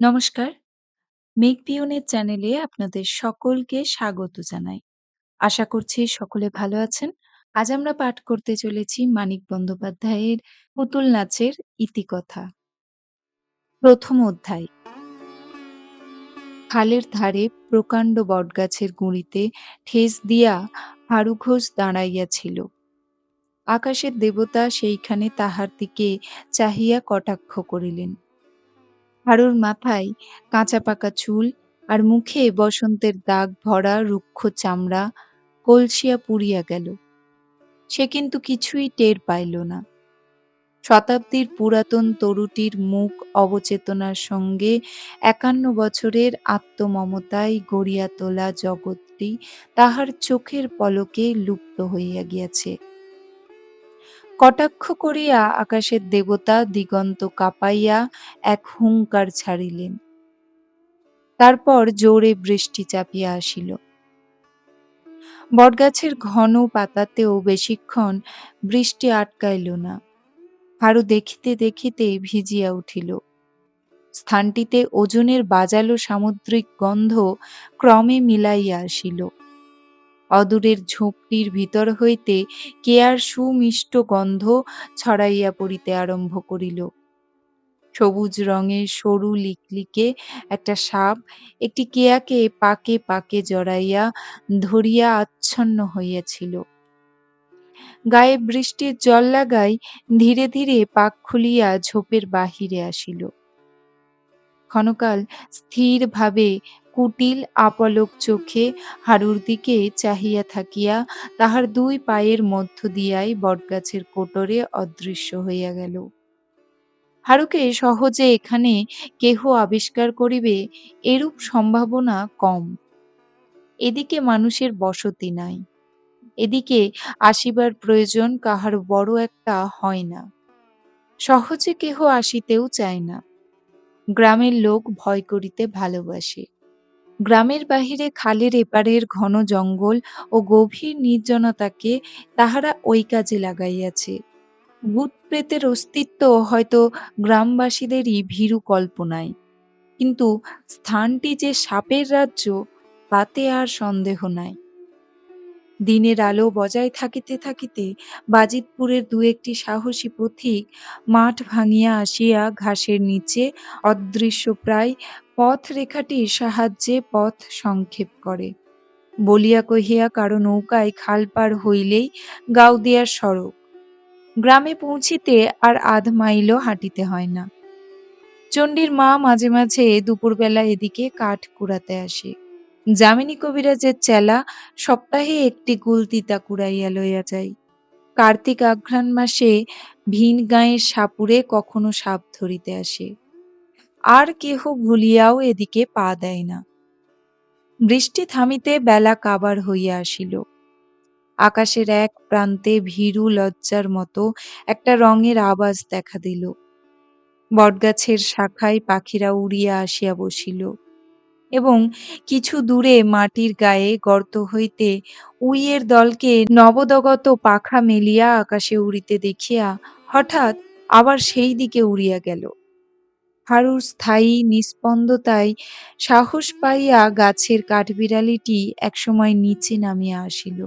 নমস্কার। মেঘ পিয়নের চ্যানেলে আপনাদের সকলকে স্বাগত জানাই। আশা করছি সকলে ভালো আছেন। আজ আমরা পাঠ করতে চলেছি মানিক বন্দ্যোপাধ্যায়ের পুতুল নাচের ইতিকথা। প্রথম অধ্যায়। খালের ধারে প্রকাণ্ড বটগাছের গুঁড়িতে ঠেস দিয়া হারু ঘোষ দাঁড়াইয়া ছিল। আকাশের দেবতা সেইখানে তাহার দিকে চাহিয়া কটাক্ষ করিলেন। হারুর মাথায় কাঁচা পাকা চুল আর মুখে বসন্তের দাগ ভরা রুক্ষ চামড়া কলসিয়া পুড়িয়া গেল। সে কিন্তু কিছুই টের পাইল না। শতাব্দীর পুরাতন তরুটির মুখ অবচেতনার সঙ্গে একান্ন বছরের আত্মমমতায় গড়িয়া তোলা জগৎটি তাহার চোখের পলকে লুপ্ত হইয়া গিয়াছে। কটাক্ষ করিয়া আকাশের দেবতা দিগন্ত কাঁপাইয়া এক হুঙ্কার ছাড়িলেন। তারপর জোরে বৃষ্টি চাপিয়া আসিল। বটগাছের ঘন পাতাতেও বেশিক্ষণ বৃষ্টি আটকাইল না। হারু দেখিতে দেখিতে ভিজিয়া উঠিল। স্থানটিতে ওজনের বাজালো সামুদ্রিক গন্ধ ক্রমে মিলাইয়া আসিল। অদূরের ঝোপটির ভিতর হইতে কেয়ার সুমিষ্ট গন্ধ ছড়াইয়া পড়িতে আরম্ভ করিল। সবুজ রঙের সরু লিকলিকে একটা সাপ, একটি কেয়াকে পাকে পাকে জড়াইয়া ধরিয়া আচ্ছন্ন হইয়াছিল। গায়ে বৃষ্টির জল লাগাই ধীরে ধীরে পাক খুলিয়া ঝোপের বাহিরে আসিল। ক্ষণকাল স্থিরভাবে কুটিল আপলক চোখে হারুর দিকে চাহিয়া থাকিয়া তাহার দুই পায়ের মধ্য দিয়াই বটগাছের কোটরে অদৃশ্য হইয়া গেল। হারুকে সহজে এখানে কেহ আবিষ্কার করিবে এরূপ সম্ভাবনা কম। এদিকে মানুষের বসতি নাই। এদিকে আসিবার প্রয়োজন কাহার বড় একটা হয় না। সহজে কেহ আসিতেও চায় না। গ্রামের লোক ভয় করিতে ভালোবাসে। গ্রামের বাহিরে খালের এপারের ঘন জঙ্গল ও গভীর নির্জনতাকে তাহারা ওই কাজে লাগাইয়াছে। ভূত প্রেতের অস্তিত্ব হয়তো গ্রামবাসীদেরই ভীরু কল্পনায়। কিন্তু স্থানটি যে সাপের রাজ্য, তাতে আর সন্দেহ নাই। দিনের আলো বজায় থাকিতে থাকিতে বাজিতপুরের দু একটি সাহসী পথিক মাঠ ভাঙিয়া আসিয়া ঘাসের নিচে অদৃশ্য প্রায় পথ রেখাটির সাহায্যে পথ সংক্ষেপ করে। বলিয়া কহিয়া, কারও নৌকায় খাল পার হইলেই গাউদিয়ার সড়ক। গ্রামে পৌঁছিতে আর আধ মাইলও হাঁটিতে হয় না। চণ্ডীর মা মাঝে মাঝে দুপুরবেলা এদিকে কাঠ কুড়াতে আসে। যামিনী কবিরাজের চেলা সপ্তাহে একটি গুলতিতা কুড়াইয়া লইয়া যায়। কার্তিক আঘ্রাণ মাসে ভিন গাঁয়ের সাপুরে কখনো সাপ ধরিতে আসে। আর কেহ ভুলিয়াও এদিকে পা দেয় না। বৃষ্টি থামিতে বেলা কাবার হইয়া আসিল। আকাশের এক প্রান্তে ভীরু লজ্জার মতো একটা রঙের আবাস দেখা দিল। বটগাছের শাখায় পাখিরা উড়িয়া আসিয়া বসিল। এবং কিছু দূরে মাটির গায়ে গর্ত হইতে উইয়ের দলকে নবদগত পাখা মেলিয়া আকাশে উড়িতে দেখিয়া হঠাৎ আবার সেই দিকে উড়িয়া গেল। হারুর স্থায়ী নিস্পন্দতায় সাহস পাইয়া গাছের কাঠবিড়ালিটি একসময় নিচে নামিয়া আসিল।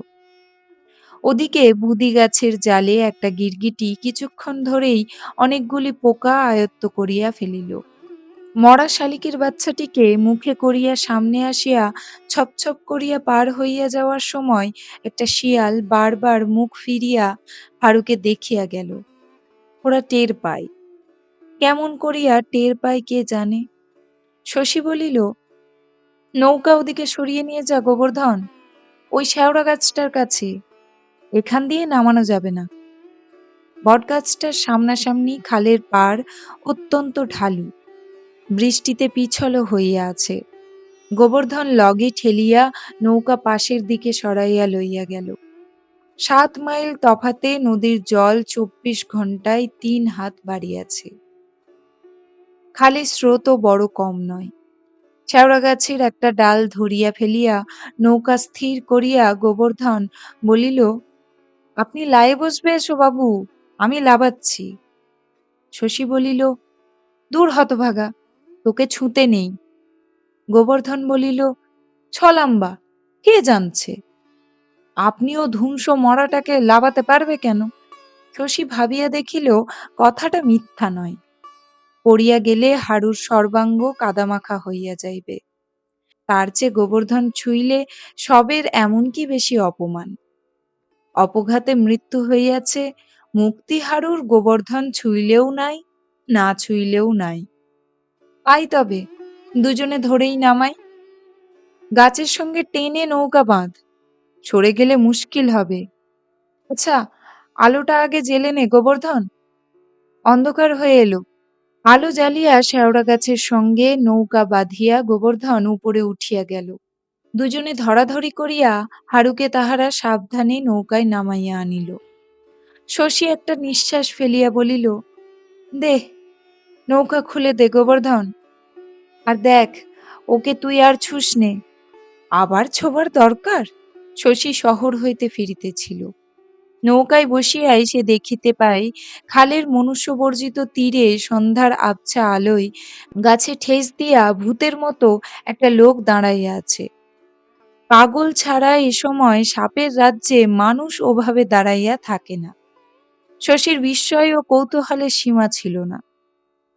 ওদিকে বুদি গাছের জালে একটা গিরগিটি কিছুক্ষণ ধরেই অনেকগুলি পোকা আয়ত্ত করিয়া ফেলিল। মরা শালিকের বাচ্চাটিকে মুখে করিয়া সামনে আসিয়া ছপছপ করিয়া পার হইয়া যাওয়ার সময় একটা শিয়াল বারবার মুখ ফিরিয়া ফারুকে দেখিয়া গেল। ওরা টের পায়। কেমন করিয়া টের পায় কে জানে? শশী বলিল, নৌকা ওদিকে সরিয়ে নিয়ে যা গোবর্ধন। ওই শেওড়া গাছটার কাছে। এখান দিয়ে নামানো যাবে না। বটগাছটার সামনাসামনি খালের পাড় অত্যন্ত ঢালু। বৃষ্টিতে পিছল হইয়া আছে। গোবর্ধন লগে ঠেলিয়া নৌকা পাশের দিকে সরাইয়া লইয়া গেল। সাত মাইল তফাতে নদীর জল চব্বিশ ঘন্টায় তিন হাত বাড়িয়াছে। খালি স্রোতও বড় কম নয়। শেওড়া গাছের একটা ডাল ধরিয়া ফেলিয়া নৌকা স্থির করিয়া গোবর্ধন বলিল, আপনি লায়ে বসবে এসো বাবু, আমি লাবাচ্ছি। শশী বলিল, দূর হতভাগা তোকে ছুঁতে নেই। গোবর্ধন বলিল, ছলাম্বা, কে জানছে? আপনিও ধ্বংস মরাটাকে লাবাতে পারবে কেন? শশী ভাবিয়া দেখিল কথাটা মিথ্যা নয়। পড়িয়া গেলে হাড়ুর সর্বাঙ্গ কাদামাখা হইয়া যাইবে। তার চেয়ে গোবর্ধন ছুঁইলে সবের এমন কি বেশি অপমান। অপঘাতে মৃত্যু হইয়াছে, মুক্তি হাড়ুর গোবর্ধন ছুঁইলেও নাই, না ছুঁইলেও নাই। আই তবে, দুজনে ধরেই নামাই। গাছের সঙ্গে টেনে নৌকা বাঁধ, সরে গেলে মুশকিল হবে। আচ্ছা আলোটা আগে জেলে নে গোবর্ধন। অন্ধকার হয়ে এলো। আলো জ্বালিয়া শেওড়া গাছের সঙ্গে নৌকা বাঁধিয়া গোবর্ধন উপরে উঠিয়া গেল। দুজনে ধরাধরি করিয়া হারুকে তাহারা সাবধানে নৌকায় নামাইয়া আনিল। শশী একটা নিঃশ্বাস ফেলিয়া বলিল দে নৌকা খুলে দে গোবর্ধন। আর দেখ, ওকে তুই আর ছুস নে। আবার ছোবার দরকার? শশী শহর হইতে ফিরিতেছিল। নৌকায় বসিয়াই সে দেখিতে পাই খালের মনুষ্যবর্জিত তীরে সন্ধ্যার আবছা আলোয় গাছে ঠেস দিয়া ভূতের মতো একটা লোক দাঁড়াইয়া আছে। পাগল ছাড়া এ সময় সাপের রাজ্যে মানুষ ওভাবে দাঁড়াইয়া থাকে না। শশীর বিস্ময় ও কৌতূহলের সীমা ছিল না।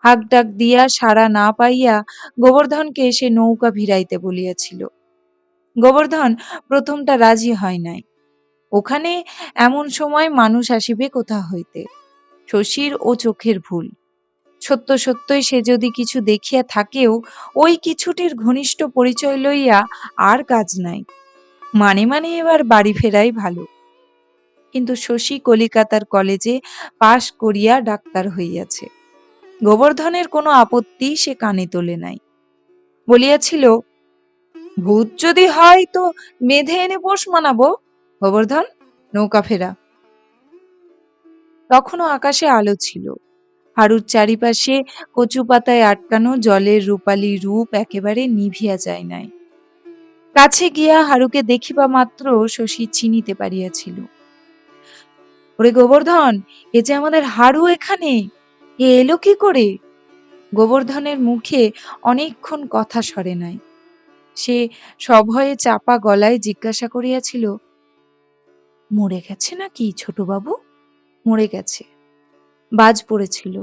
হাক ডাক দিয়া সাড়া না পাইয়া গোবর্ধনকে সে নৌকা ভিড়াইতে বলিয়াছিল। গোবর্ধন, প্রথমটা রাজি হয় নাই। ওখানে এমন সময় মানুষ আসিবে কোথা হইতে? শশীর ও চোখের ভুল। সত্য সত্যই সে যদি কিছু দেখিয়া থাকেও ওই কিছুটির ঘনিষ্ঠ পরিচয় লইয়া আর কাজ নাই। মানে মানে এবার বাড়ি ফেরাই ভালো। কিন্তু শশী কলিকাতার কলেজে পাশ করিয়া ডাক্তার হইয়াছে। গোবর্ধনের কোনো আপত্তি সে কানে তোলে নাই। বলিয়াছিল, ভূত যদি হয় তো বেঁধে এনে পোষ মানাবো, গোবর্ধন? নৌকা ফেরা। তখনও আকাশে আলো ছিল। হারুর চারিপাশে কচু পাতায় আটকানো জলের রূপালী রূপ একেবারে নিভিয়া যায় নাই। কাছে গিয়া হারুকে দেখিবা মাত্র শশী চিনিতে পারিয়াছিল। ওরে গোবর্ধন, এ যে আমাদের হারু এখানে? এ এলো কি করে? গোবর্ধনের মুখে অনেকক্ষণ কথা সরে নাই। সে সভয়ে চাপা গলায় জিজ্ঞাসা করিয়াছিল, মরে গেছে নাকি ছোটবাবু? মরে গেছে। বাজ পড়েছিল।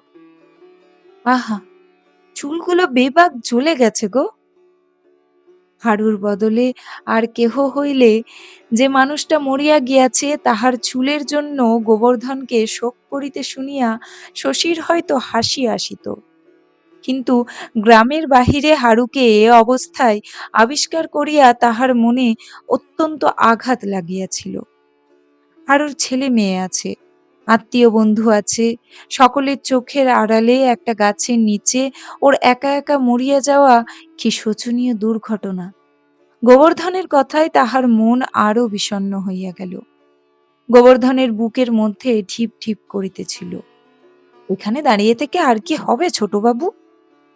আহা, চুলগুলো বেবাক জ্বলে গেছে গো। হাড়ুর বদলে আর কেহ হইলে যে মানুষটা মরিয়া গিয়াছে তাহার চুলের জন্য গোবর্ধনকে শোক করিতে শুনিয়া শশীর হয়তো হাসি আসিত। কিন্তু গ্রামের বাহিরে হারুকে এ অবস্থায় আবিষ্কার করিয়া তাহার মনে অত্যন্ত আঘাত লাগিয়াছিল। হারুর ছেলে মেয়ে আছে। আত্মীয় বন্ধু আছে। সকলের চোখের আড়ালে একটা গাছের নিচে ওর একা একা মরিয়া যাওয়া কি শোচনীয় দুর্ঘটনা। গোবর্ধনের কথায় তাহার মন আরও বিষণ্ণ হইয়া গেল। গোবর্ধনের বুকের মধ্যে ঢিপ ঢিপ করিতেছিল। এখানে দাঁড়িয়ে থেকে আর কি হবে ছোটবাবু?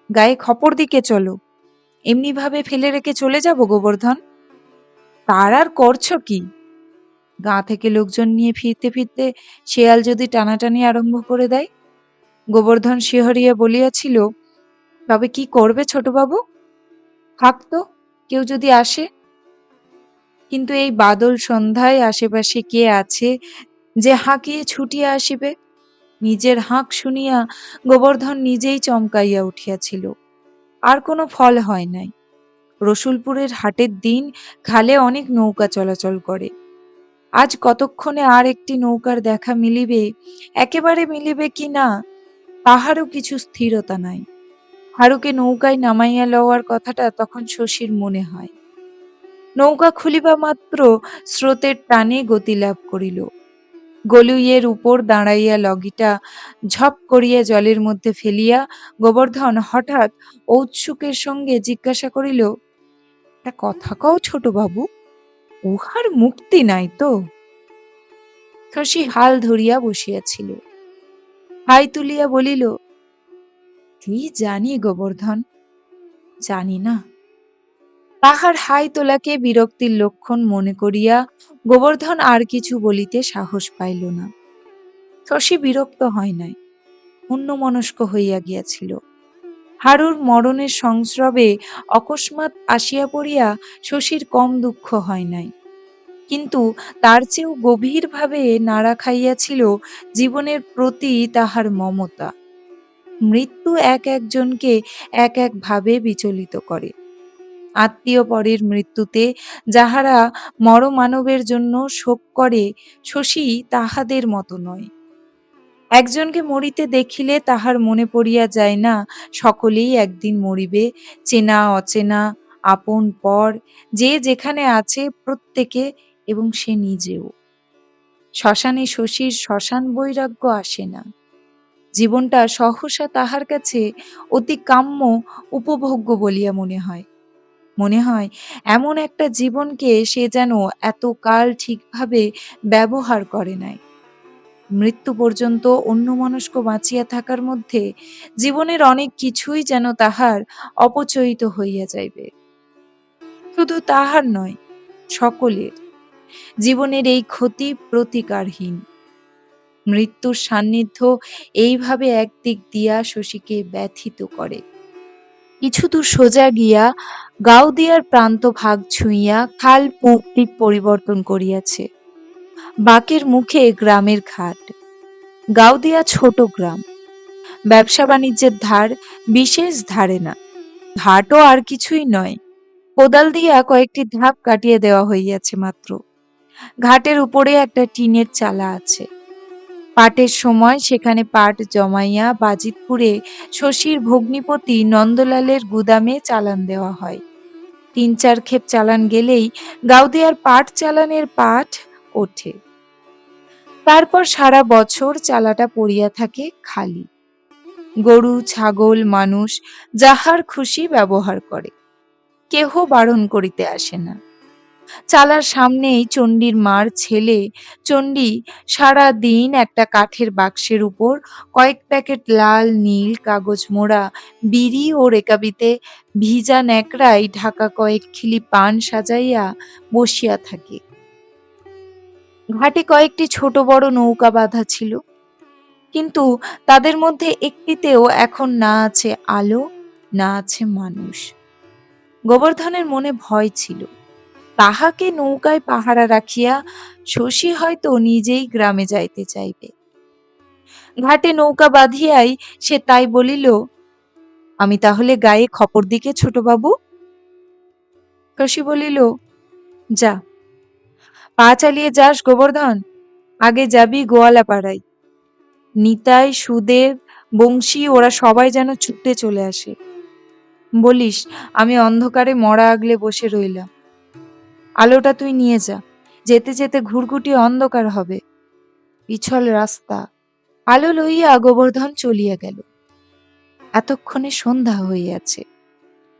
গায়ে খপর দিকে চলো। এমনি ভাবে ফেলে রেখে চলে যাব গোবর্ধন। তার আর করছ কি? গা থেকে লোকজন নিয়ে ফিরতে ফিরতে শেয়াল যদি টানাটানি আরম্ভ করে দেয়? গোবর্ধন শিহরিয়া বলিয়াছিল, তবে কি করবে ছোটবাবু? থাক তো, কেউ যদি আসে? কিন্তু এই বাদল সন্ধ্যায় আশেপাশে কে আছে যে হাঁকিয়ে ছুটিয়া আসিবে? নিজের হাঁক শুনিয়া গোবর্ধন নিজেই চমকাইয়া উঠিয়াছিল। আর কোনো ফল হয় নাই। রসুলপুরের হাটের দিন খালে অনেক নৌকা চলাচল করে। আজ কতক্ষণে আর একটি নৌকার দেখা মিলিবে, একেবারে মিলিবে কি না, তাহারও কিছু স্থিরতা নাই। হারুকে নৌকায় নামাইয়া লওয়ার কথাটা তখন শশীর মনে হয়। নৌকা খুলিবা মাত্র স্রোতের টানে গতি লাভ করিল। গলুইয়ের উপর দাঁড়াইয়া লগিটা ঝপ করিয়া জলের মধ্যে ফেলিয়া গোবর্ধন হঠাৎ ঔৎসুকের সঙ্গে জিজ্ঞাসা করিল, একটা কথা কও ছোট বাবু উহার মুক্তি নাই তো? শশী হাল ধরিয়া বসিয়াছিল। হাই তুলিয়া বলিল, কি জানি গোবর্ধন জানি না। তাহার হাই তোলাকে বিরক্তির লক্ষণ মনে করিয়া গোবর্ধন আর কিছু বলিতে সাহস পাইল না। শশী বিরক্ত হয় নাই, অন্যমনস্ক হইয়া গিয়াছিল। হারুর মরণের সংস্রবে অকস্মাৎ আসিয়া পড়িয়া শশীর কম দুঃখ হয় নাই। কিন্তু তার চেয়েও গভীরভাবে নাড়া খাইয়াছিল জীবনের প্রতি তাহার মমতা। মৃত্যু এক একজনকে এক এক ভাবে বিচলিত করে। আত্মীয় পরের মৃত্যুতে যাহারা মরমানবের জন্য শোক করে, শশী তাহাদের মতো নয়। একজনকে মরিতে দেখিলে তাহার মনে পড়িয়া যায় না, সকলেই একদিন মরিবে, চেনা, অচেনা, আপন, পর, যে যেখানে আছে প্রত্যেকে এবং সে নিজেও। শ্মশানে শশীর শ্মশান বৈরাগ্য আসে না। জীবনটা সহসা তাহার কাছে অতি কাম্য, উপভোগ্য বলিয়া মনে হয়। মনে হয়, এমন একটা জীবনকে সে যেন এতকাল ঠিকভাবে ব্যবহার করে নাই। মৃত্যু পর্যন্ত অন্যমনস্ক বাঁচিয়া থাকার মধ্যে জীবনের অনেক কিছুই যেন তাহার অপচয়িত হইয়া যাইবে। শুধু তাহার নয়, সকলের। জীবনের এই ক্ষতি প্রতিকারহীন। মৃত্যুর সান্নিধ্য এইভাবে একদিক দিয়া শশীকে ব্যথিত করে। কিছু দূর সোজা গিয়া গাউদিয়ার প্রান্ত ভাগ ছুঁইয়া খাল পুঁক দিক পরিবর্তন করিয়াছে। বাকের মুখে গ্রামের ঘাট। গাউদিয়া ছোট গ্রাম। ব্যবসা বাণিজ্যের ধার বিশেষ ধারে না। ঘাটও আর কিছুই নয়। কোদাল দিয়া কয়েকটি ধাপ কাটিয়ে দেওয়া হইয়াছে মাত্র। ঘাটের উপরে একটা টিনের চালা আছে। পাটের সময় সেখানে পাট জমাইয়া বাজিতপুরে শশীর ভগ্নিপতি নন্দলালের গুদামে চালান দেওয়া হয়। তিন চার ক্ষেপ চালান গেলেই গাউদিয়ার পাট চালানের পাঠ ওঠে। তারপর সারা বছর চালাটা পড়িয়া থাকে খালি। গরু, ছাগল, মানুষ যাহার খুশি ব্যবহার করে, কেহ বারণ করিতে আসে না। চালার সামনেই চণ্ডীর মার ছেলে চণ্ডী সারা দিন একটা কাঠের বাক্সের উপর কয়েক প্যাকেট লাল, নীল, কাগজ মোড়া, বিড়ি ও রেকাবিতে ভিজা ন্যাকড়ায় ঢাকা কয়েক খিলি পান সাজাইয়া বসিয়া থাকে। ঘাটে কয়েকটি ছোট বড় নৌকা বাঁধা ছিল। কিন্তু তাদের মধ্যে একটিতেও এখন না আছে আলো, না আছে মানুষ। গোবর্ধনের মনে ভয় ছিল। তাহাকে নৌকায় পাহারা রাখিয়া শশী হয়তো নিজেই গ্রামে যাইতে চাইবে। ঘাটে নৌকা বাঁধিয়াই সে তাই বলিল, আমি তাহলে গায়ে খপর দিকে ছোটবাবু? শশী বলিল, যা। পা চালিয়ে যাস, গোবর্ধন? আগে যাবি গোয়ালা পাড়ায় নিতাই, সুদেব, বংশী, ওরা সবাই যেন ছুটে চলে আসে। বলিস, আমি অন্ধকারে মরা আগলে বসে রইলাম। আলোটা তুই নিয়ে যা, যেতে যেতে ঘুরঘুটি অন্ধকার হবে। পিছল রাস্তা, আলো লইয়া গোবর্ধন চলিয়া গেল। এতক্ষণে সন্ধ্যা হইয়াছে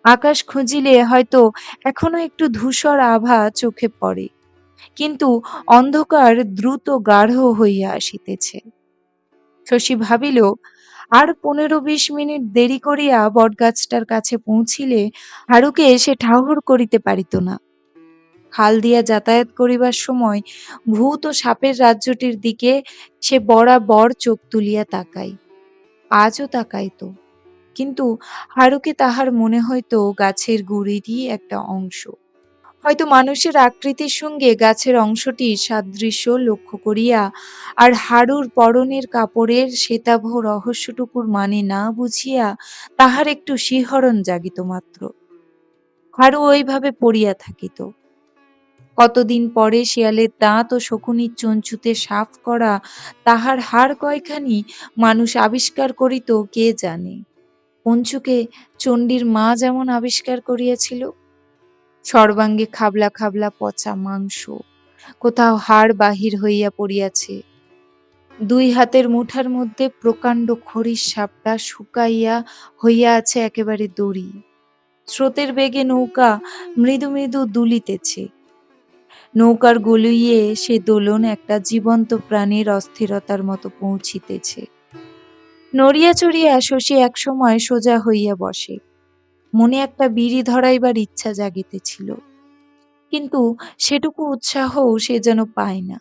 আকাশ খুঁজিলে হয়তো এখনও একটু ধূসর আভা চোখে পড়ে। কিন্তু অন্ধকার দ্রুত গাঢ় হইয়া আসিতেছে। শশী ভাবিল, আর পনেরো বিশ মিনিট দেরি করিয়া বটগাছটার কাছে পৌঁছিলে হারুকে সে ঠাহর করিতে পারিত না। খাল দিয়া যাতায়াত করিবার সময় ভূত ও সাপের রাজ্যটির দিকে সে বরাবর চোখ তুলিয়া তাকায়। আজও তাকাইত, কিন্তু হারুকে তাহার মনে হইতো গাছের গুড়িরই একটা অংশ। হয়তো মানুষের আকৃতির সঙ্গে গাছের অংশটির সাদৃশ্য লক্ষ্য করিয়া আর হারুর পরনের কাপড়ের শ্বেতাভ রহস্যটুকুর মানে না বুঝিয়া তাহার একটু শিহরণ জাগিত মাত্র। হারু ওইভাবে পড়িয়া থাকিত। কতদিন পরে শিয়ালের দাঁত ও শকুনির চঞ্চুতে সাফ করা তাহার হাড় কয়খানি মানুষ আবিষ্কার করিত কে জানে? পঞ্চুকে চণ্ডীর মা যেমন আবিষ্কার করিয়াছিল সর্বাঙ্গে খাবলা খাবলা পচা মাংস। কোথাও হাড় বাহির হইয়া পড়িয়াছে। দুই হাতের মুঠার মধ্যে প্রকাণ্ড খড়ির সাপটা শুকাইয়া হইয়া আছে একেবারে দড়ি। স্রোতের বেগে নৌকা মৃদু মৃদু দুলিতেছে। নৌকার গলুইয়ে সে দোলন একটা জীবন্ত প্রাণীর অস্থিরতার মতো পৌঁছিতেছে। নড়িয়া চড়িয়া শশী একসময় সোজা হইয়া বসে। মনে একটা বিড়ি ধরাইবার ইচ্ছা জাগিতেছিল। কিন্তু সেটুকু উৎসাহও সে যেন পায় না।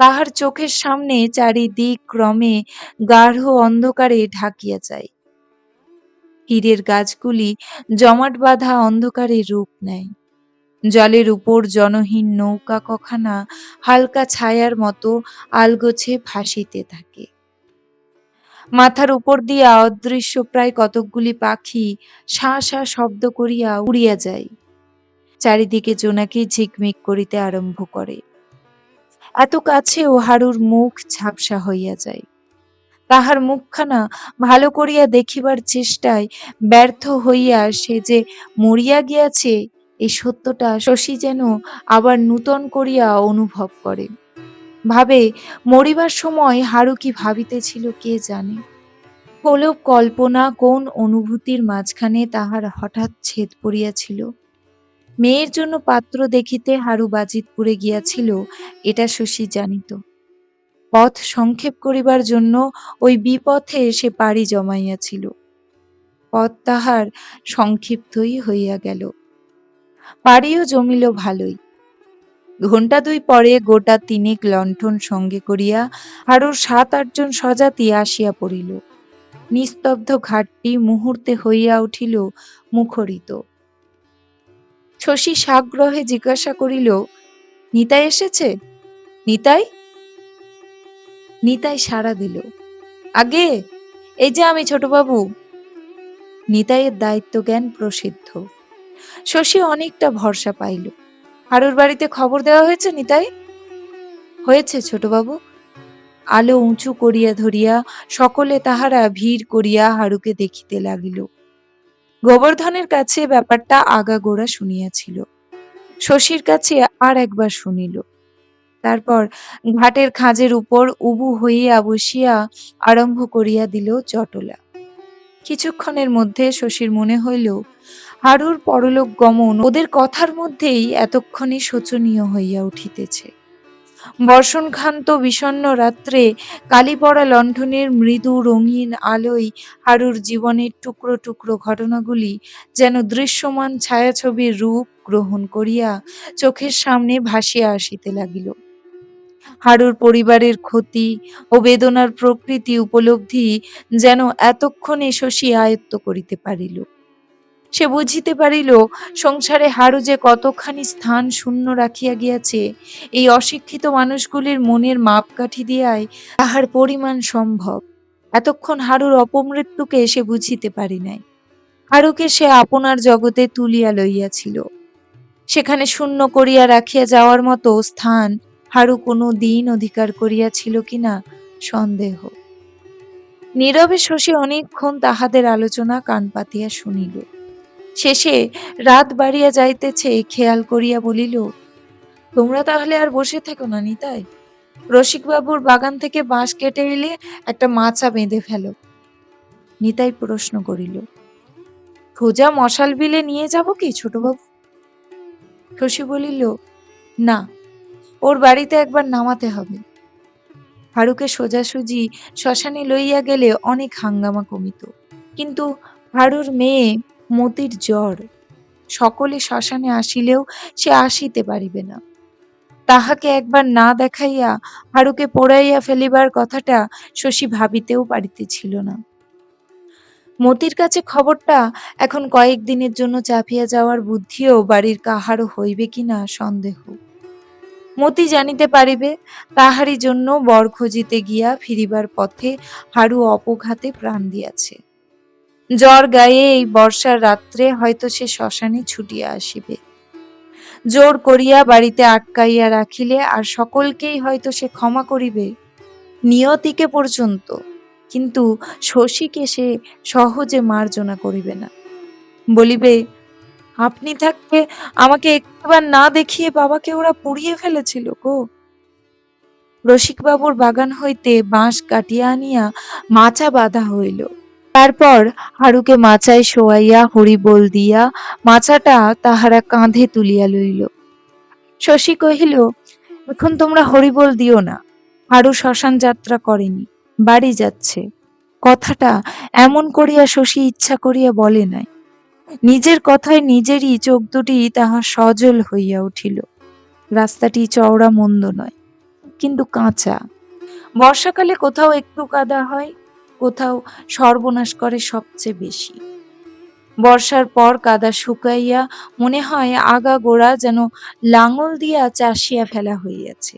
তাহার চোখের সামনে চারিদিক ক্রমে গাঢ় অন্ধকারে ঢাকিয়া যায়। তীরের গাছগুলি জমাট বাঁধা অন্ধকারে রূপ নেয়। জলের উপর জনহীন নৌকা কখানা হালকা ছায়ার মতো আলগোছে ভাসিতে থাকে। মাথার উপর দিয়া অদৃশ্য প্রায় কতকগুলি পাখি শা শা শব্দ করিয়া উড়িয়া যায়। চারিদিকে জোনাকি ঝিকমিক করিতে আরম্ভ করে। এত কাছেও হারুর মুখ ঝাপসা হইয়া যায়। তাহার মুখখানা ভালো করিয়া দেখিবার চেষ্টায় ব্যর্থ হইয়া সে যে মরিয়া গিয়াছে এই সত্যটা শশী যেন আবার নূতন করিয়া অনুভব করে। ভাবে মরিবার সময় হারু কি ভাবিতেছিল কে জানে? হলেও কল্পনা কোন অনুভূতির মাঝখানে তাহার হঠাৎ ছেদ পড়িয়াছিল। মেয়ের জন্য পাত্র দেখিতে হারু বাজিতপুরে গিয়াছিল, এটা শশী জানিত। পথ সংক্ষেপ করিবার জন্য ওই বিপথে সে পাড়ি জমাইয়াছিল। পথ তাহার সংক্ষিপ্তই হইয়া গেল। পাড়িও জমিল ভালোই। ঘণ্টা দুই পরে গোটা তিনেক লণ্ঠন সঙ্গে করিয়া হারুর সাত আটজন স্বজাতি আসিয়া পড়িল। নিস্তব্ধ ঘাটটি মুহূর্তে হইয়া উঠিল মুখরিত। শশী সাগ্রহে জিজ্ঞাসা করিল, নিতাই এসেছে? নিতাই? নিতাই সাড়া দিল, আগে, এই যে আমি ছোটবাবু। নিতাইয়ের দায়িত্ব জ্ঞান প্রসিদ্ধ। শশী অনেকটা ভরসা পাইল। হারুর বাড়িতে খবর দেওয়া হয়েছে, নিতাই? হয়েছে, ছোটবাবু। আলো উঁচু করিয়া ধরিয়া সকলে তাহারা ভিড় করিয়া হারুকে দেখিতে লাগিল। গোবর্ধনের কাছে ব্যাপারটা আগাগোড়া শুনিয়াছিল। শশীর কাছে আর একবার শুনিল। তারপর ঘাটের খাঁজের উপর উবু হইয়া বসিয়া আরম্ভ করিয়া দিল চটলা। কিছুক্ষণের মধ্যে শশীর মনে হইল হারুর পরলোক গমন ওদের কথার মধ্যেই এতক্ষণে শোচনীয় হইয়া উঠিতেছে। বর্ষণক্ষান্ত বিষণ্ণ রাত্রে কালি পড়া লণ্ঠনের মৃদু রঙিন আলোয় হারুর জীবনের টুকরো টুকরো ঘটনাগুলি যেন দৃশ্যমান ছায়াছবির রূপ গ্রহণ করিয়া চোখের সামনে ভাসিয়া আসিতে লাগিল। হারুর পরিবারের ক্ষতি ও বেদনার প্রকৃতি উপলব্ধি যেন এতক্ষণে শশী আয়ত্ত করিতে পারিল। সে বুঝিতে পারিল, সংসারে হারু যে কতখানি স্থান শূন্য রাখিয়া গিয়াছে, এই অশিক্ষিত মানুষগুলির মনের মাপকাঠি দিয়াই তাহার পরিমাণ সম্ভব। এতক্ষণ হারুর অপমৃত্যুকে সে বুঝিতে পারি নাই। হারুকে সে আপনার জগতে তুলিয়া লইয়াছিল। সেখানে শূন্য করিয়া রাখিয়া যাওয়ার মতো স্থান হারু কোনো দিন অধিকার করিয়াছিল কিনা সন্দেহ। নীরবে শশী অনেকক্ষণ তাহাদের আলোচনা কান পাতিয়া শুনিল। শেষে রাত বাড়িয়া যাইতেছে, খেয়াল করিয়া বলিল, তোমরা তাহলে আর বসে থেকো না নিতাই। রসিকবাবুর বাগান থেকে বাঁশ কেটে এলে একটা মাচা বেঁধে ফেলো। নিতাই প্রশ্ন করিল, খোঁজা মশাল বিলে নিয়ে যাব কি ছোটবাবু? শশী বলিল, না, ওর বাড়িতে একবার নামাতে হবে। হারুকে সোজাসুজি শ্মশানে লইয়া গেলে অনেক হাঙ্গামা কমিত। কিন্তু হারুর মেয়ে মতির জ্বর। সকলে শ্মশানে আসিলেও সে আসিতে পারিবে না। তাহাকে একবার না দেখাইয়া হারুকে পোড়াইয়া ফেলিবার কথাটা শশী ভাবিতেও পারিতেছিল না। মতির কাছে খবরটা এখন কয়েক দিনের জন্য চাপিয়া যাওয়ার বুদ্ধিও বাড়ির কাহারও হইবে কিনা সন্দেহ। মতি জানিতে পারিবে, তাহারই জন্য বর খুঁজিতে গিয়া ফিরিবার পথে হারু অপঘাতে প্রাণ দিয়াছে। জ্বর গায়ে এই বর্ষার রাত্রে হয়তো সে শ্মশানে ছুটিয়া আসিবে। জোর করিয়া বাড়িতে আটকাইয়া রাখিলে আর সকলকেই হয়তো সে ক্ষমা করিবে। নিয়তিকে পর্যন্ত, কিন্তু শশীকে সে সহজে মার্জনা করিবে না। বলিবে, আপনি থাকতে আমাকে একবার না দেখিয়ে বাবাকে ওরা পুড়িয়ে ফেলেছিল গো। রসিকবাবুর বাগান হইতে বাঁশ কাটিয়া আনিয়া মাচা বাঁধা হইল। তারপর হারুকে মাচায় শোয়াইয়া হরিবোল দিয়া মাচাটা তাহারা কাঁধে তুলিয়া লইল। শশী কহিল, এখন তোমরা হরিবোল দিও না। হারু শ্মশান যাত্রা করেনি, বাড়ি যাচ্ছে। কথাটা এমন করিয়া শশী ইচ্ছা করিয়া বলে নাই। নিজের কথায় নিজেরই চোখ দুটি তাহার সজল হইয়া উঠিল। রাস্তাটি চওড়া মন্দ নয়, কিন্তু কাঁচা। বর্ষাকালে কোথাও একটু কাদা হয় কোথাও সর্বনাশ করে সবচেয়ে বেশি। বর্ষার পর কাদা শুকাইয়া মনে হয় আগাগোড়া যেন লাঙল দিয়া চাষিয়া ফেলা হইয়াছে।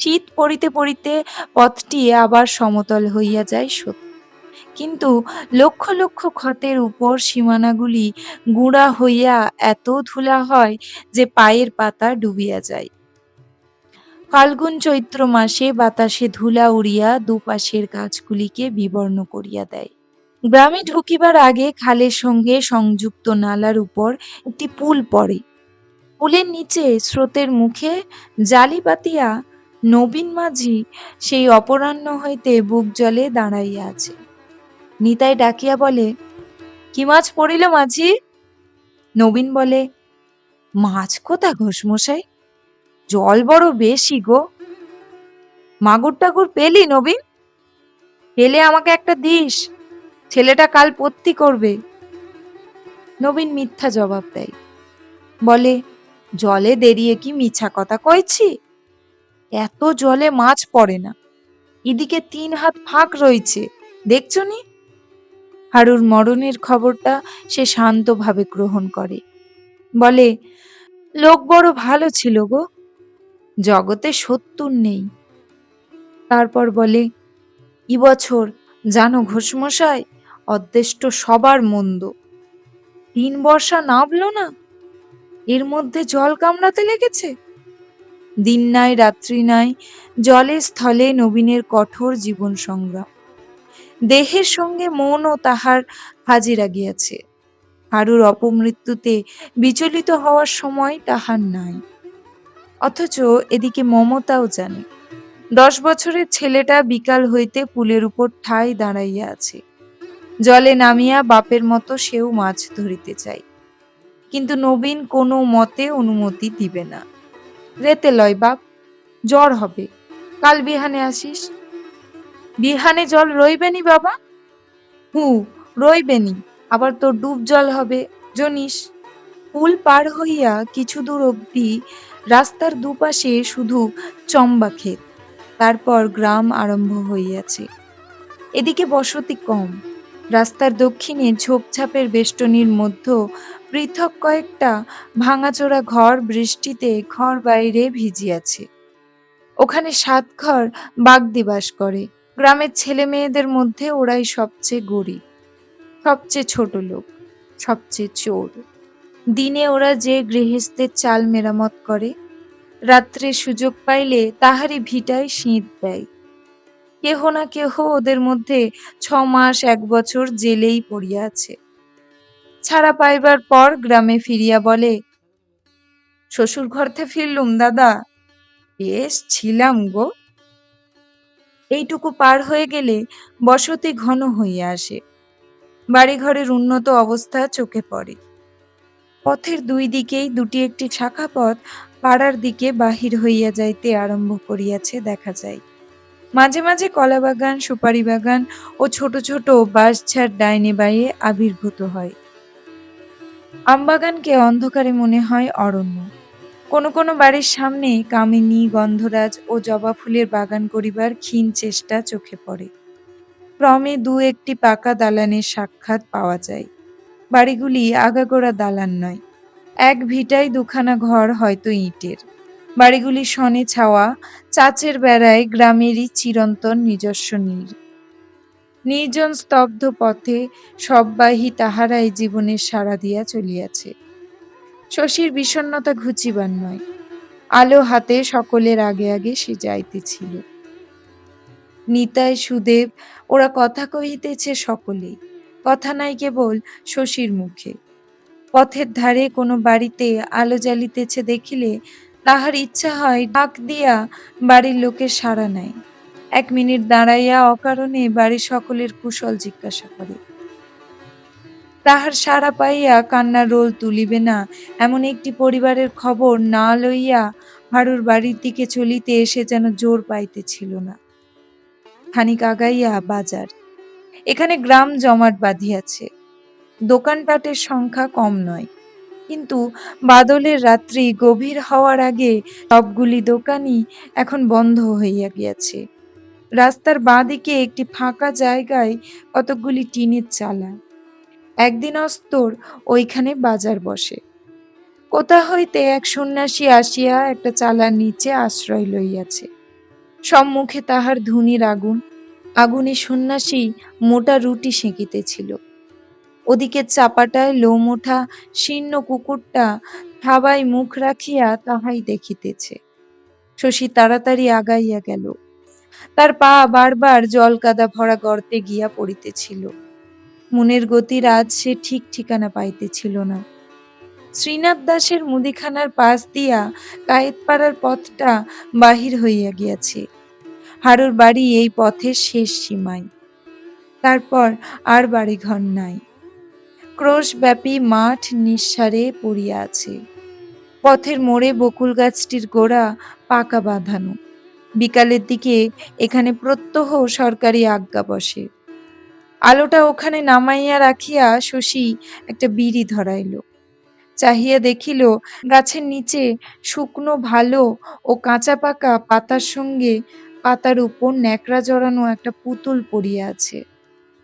শীত পড়িতে পড়িতে পথটি আবার সমতল হইয়া যায় সত্য কিন্তু লক্ষ লক্ষ ক্ষতের উপর সীমানাগুলি গুঁড়া হইয়া এত ধুলা হয় যে পায়ের পাতা ডুবিয়া যায়। ফাল্গুন চৈত্র মাসে বাতাসে ধুলা উড়িয়া দুপাশের গাছগুলিকে বিবর্ণ করিয়া দেয়। গ্রামে ঢুকিবার আগে খালের সঙ্গে সংযুক্ত নালার উপর একটি পুল পড়ে। পুলের নিচে স্রোতের মুখে জালি পাতিয়া নবীন মাঝি সেই অপরাহ্ন হইতে বুক জলে দাঁড়াইয়া আছে। নিতাই ডাকিয়া বলে, কি মাছ পড়িল মাঝি? নবীন বলে, মাছ কোথা ঘোষমশাই জল বড় বেশি গো। মাগুর টাগুর পেলি নবীন? পেলে আমাকে একটা দিস, ছেলেটা কাল পত্তি করবে। নবীন মিথ্যা জবাব দেয়। বলে, জলে দেরিয়ে কি মিছা কথা কইছি? এত জলে মাছ পড়ে না। এদিকে তিন হাত ফাঁক রয়েছে দেখছ নি? হারুর মরণের খবরটা সে শান্তভাবে গ্রহণ করে। বলে, লোক বড় ভালো ছিল গো। জগতে সত্তর নেই। তারপর বলে, ই বছর, জানো ঘোষমশাই অদৃষ্ট সবার মন্দ। তিন বর্ষা নামলো না? এর মধ্যে জল কামড়াতে লেগেছে? দিন নাই, রাত্রি নাই, জলে স্থলে নবীনের কঠোর জীবন সংগ্রাম। দেহের সঙ্গে মনও তাহার হাজিরা গিয়াছে। হারুর অপমৃত্যুতে বিচলিত হওয়ার সময় তাহার নাই। অথচ এদিকে মমতাও জানে। দশ বছরের ছেলেটা বিকাল হইতে পুলের উপর ঠাই দাঁড়াইয়া আছে। জলে নামিয়া বাপের মতো সেও মাছ ধরিতে চাই কিন্তু নবীন কোনো মতে অনুমতি দিবে না। রেতে লয় বাপ, জ্বর হবে। কাল বিহানে আসিস? বিহানে জল রইবেনি বাবা? হু, রইবেনি। আবার তোর ডুব জল হবে, জনিস। পুল পার হইয়া কিছু দূর অবধি রাস্তার দুপাশে শুধু চম্বা ক্ষেত। তারপর গ্রাম আরম্ভ হইয়াছে। এদিকে বসতি কম। রাস্তার দক্ষিণে ঝোপঝাপের বেষ্টনীর মধ্য পৃথক কয়েকটা ভাঙাচোরা ঘর বৃষ্টিতে ঘর বাইরে ভিজিয়াছে। ওখানে সাত ঘর বাগদি বাস করে। গ্রামের ছেলে মেয়েদের মধ্যে ওরাই সবচেয়ে গরিব, সবচেয়ে ছোট লোক, সবচেয়ে চোর। দিনে ওরা যে গৃহস্থের চাল মেরামত করে, রাত্রে সুযোগ পাইলে তাহারই ভিটায় শীত দেয়। কেহ না কেহ ওদের মধ্যে ছ মাস এক বছর জেলেই পড়িয়া আছে। ছাড়া পাইবার পর গ্রামে ফিরিয়া বলে শ্বশুর ঘরতে ফিরলুম, দাদা। বেশ ছিলাম গো। এইটুকু পার হয়ে গেলে বসতি ঘন হইয়া আসে। বাড়িঘরের উন্নত অবস্থা চোখে পড়ে। পথের দুই দিকেই দুটি একটি শাখা পথ পাড়ার দিকে বাহির হইয়া যাইতে আরম্ভ করিয়াছে, দেখা যায়। মাঝে মাঝে কলা বাগান, সুপারি বাগান ও ছোট ছোট বাঁশঝাড় ডাইনে বাইয়ে আবির্ভূত হয়। আমবাগানকে অন্ধকারে মনে হয় অরণ্য। কোনো কোনো বাড়ির সামনে কামিনী, গন্ধরাজ ও জবা ফুলের বাগান করিবার ক্ষীণ চেষ্টা চোখে পড়ে। ক্রমে দু একটি পাকা দালানের সাক্ষাৎ পাওয়া যায়। বাড়িগুলি আগাগোড়া দালান নয়। এক ভিটায় দুখানা ঘর হয়তো ইটের। বাড়িগুলি সনে ছাওয়া, চাচের বেড়ায় গ্রামেরই চিরন্তন নিজস্ব নীর। নির্জন স্তব্ধ পথে সববাহী তাহারাই জীবনের সাড়া দিয়া চলিয়াছে। শশীর বিষণ্ণতা ঘুচিবার নয়। আলো হাতে সকলের আগে আগে সে যাইতেছিল। নিতাই সুদেব, ওরা কথা কহিতেছে সকলেই। কথা নাই কেবল শশীর মুখে। পথের ধারে কোনো বাড়িতে আলো জ্বালিতেছে দেখিলে তাহার ইচ্ছা হয় ডাক দিয়া বাড়ির লোকের সাড়া নেয় এক মিনিট দাঁড়াইয়া অকারণে বাড়ির সকলের কুশল জিজ্ঞাসা করে। তাহার সাড়া পাইয়া কান্নার রোল তুলিবে না, এমন একটি পরিবারের খবর না লইয়া হারুর বাড়ির দিকে চলিতে এসে যেন জোর পাইতেছিল না। খানিক আগাইয়া বাজার। এখানে গ্রাম জমাট বাঁধিয়াছে দোকানপাটের সংখ্যা কম নয়। কিন্তু বাদলের রাত্রি গভীর হওয়ার আগে সবগুলি দোকানই এখন বন্ধ হইয়া গিয়াছে। রাস্তার বাঁ দিকে একটি ফাঁকা জায়গায় কতকগুলি টিনের চালা। একদিন অস্তর ওইখানে বাজার বসে। কোথা হইতে এক সন্ন্যাসী আসিয়া একটা চালার নিচে আশ্রয় লইয়াছে। সম্মুখে তাহার ধুনির আগুন আগুনে সন্ন্যাসী মোটা রুটি সেঁকিতেছিল। ওদিকে চাপাটায় লোম ওঠা শীর্ণ কুকুরটা থাবায় মুখ রাখিয়া তাহাই দেখিতেছে। শশী তাড়াতাড়ি আগাইয়া গেল। তার পা বারবার জল কাদা ভরা গর্তে গিয়া পড়িতেছিল। মনের গতির আজ সে ঠিক ঠিকানা পাইতেছিল না। শ্রীনাথ দাসের মুদিখানার পাশ দিয়া কায়েতপাড়ার পথটা বাহির হইয়া গিয়াছে। হারুর বাড়ি এই পথের শেষ সীমায়। তারপর আর বাড়িঘর নাই। ক্রোশব্যাপী মাঠ নিঃসারে পড়িয়া আছে। পথের মোড়ে বকুল গাছটির গোড়া পাকা বাঁধানো। বিকালের দিকে এখানে প্রত্যহ সরকারি আজ্ঞা বসে। আলোটা ওখানে নামাইয়া রাখিয়া শশী একটা বিড়ি ধরাইল। চাহিয়া দেখিল, গাছের নিচে শুকনো ভালো ও কাঁচা পাকা পাতার সঙ্গে পাতার উপর ন্যাকড়া জড়ানো একটা পুতুল পড়িয়া আছে।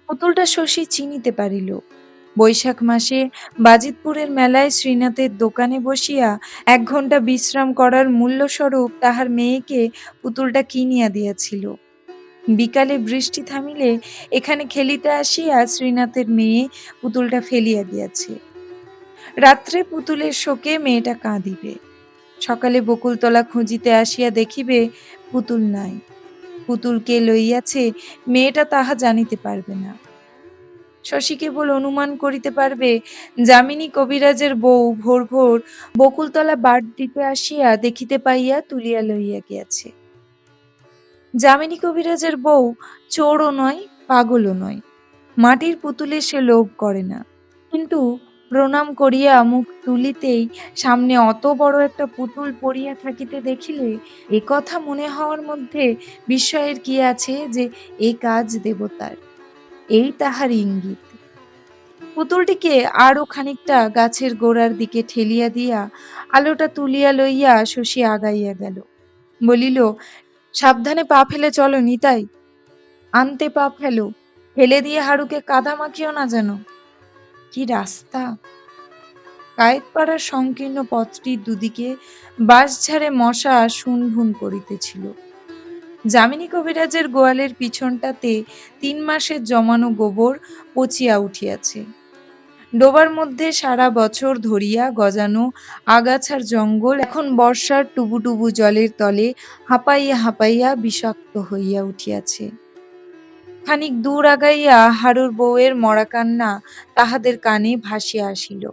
পুতুলটা শশী চিনিতে পারিল। বৈশাখ মাসে বাজিতপুরের মেলায় শ্রীনাথের দোকানে বসিয়া এক ঘণ্টা বিশ্রাম করার মূল্যস্বরূপ তাহার মেয়েকে পুতুলটা কিনিয়া দিয়াছিল। বিকালে বৃষ্টি থামিলে এখানে খেলিতে আসিয়া শ্রীনাথের মেয়ে পুতুলটা ফেলিয়া দিয়াছে। রাত্রে পুতুলের শোকে মেয়েটা কাঁদিবে। সকালে বকুলতলা খুঁজিতে আসিয়া দেখিবে পুতুল নাই। পুতুল কে লইয়াছে, মেয়েটা তাহা জানিতে পারবে না। শশী কেবল অনুমান করিতে পারবে, যামিনী কবিরাজের বউ ভোর ভোর বকুলতলা বাট দিতে আসিয়া দেখিতে পাইয়া তুলিয়া লইয়া গিয়াছে। যামিনী কবিরাজের বউ চোরও নয়, পাগলও নয়। মাটির পুতুলে সে লোভ করে না। কিন্তু প্রণাম করিয়া মুখ তুলিতেই সামনে অত বড় একটা পুতুল পড়িয়া থাকিতে দেখিলে, এ কথা মনে হওয়ার মধ্যে বিস্ময়ের কি আছে যে এ কাজ দেবতার? এই তাহার ইঙ্গিত। পুতুলটিকে আরও খানিকটা গাছের গোড়ার দিকে ঠেলিয়া দিয়া আলোটা তুলিয়া লইয়া শশী আগাইয়া গেল। বলিল, সাবধানে পা ফেলে চলো নিতাই। আনতে পা ফেলো। ফেলে দিয়ে হাড়ুকে কাদা মাখিও না যেন। কি রাস্তা? কায়েতপাড়ার সংকীর্ণ পথটির দুদিকে বাঁশঝাড়ে মশা শুনভুন করিতেছিল। যামিনী কবিরাজের গোয়ালের পিছনটাতে তিন মাসের জমানো গোবর পচিয়া উঠিয়াছে। ডোবার মধ্যে সারা বছর ধরিয়া গজানো আগাছার জঙ্গল এখন বর্ষার টুবুটুবু জলের তলে হাঁপাইয়া হাঁপাইয়া বিষাক্ত হইয়া উঠিয়াছে। খানিক দূর আগাইয়া হারুর বউয়ের মরা কান্না তাহাদের কানে ভাসিয়া আসিল।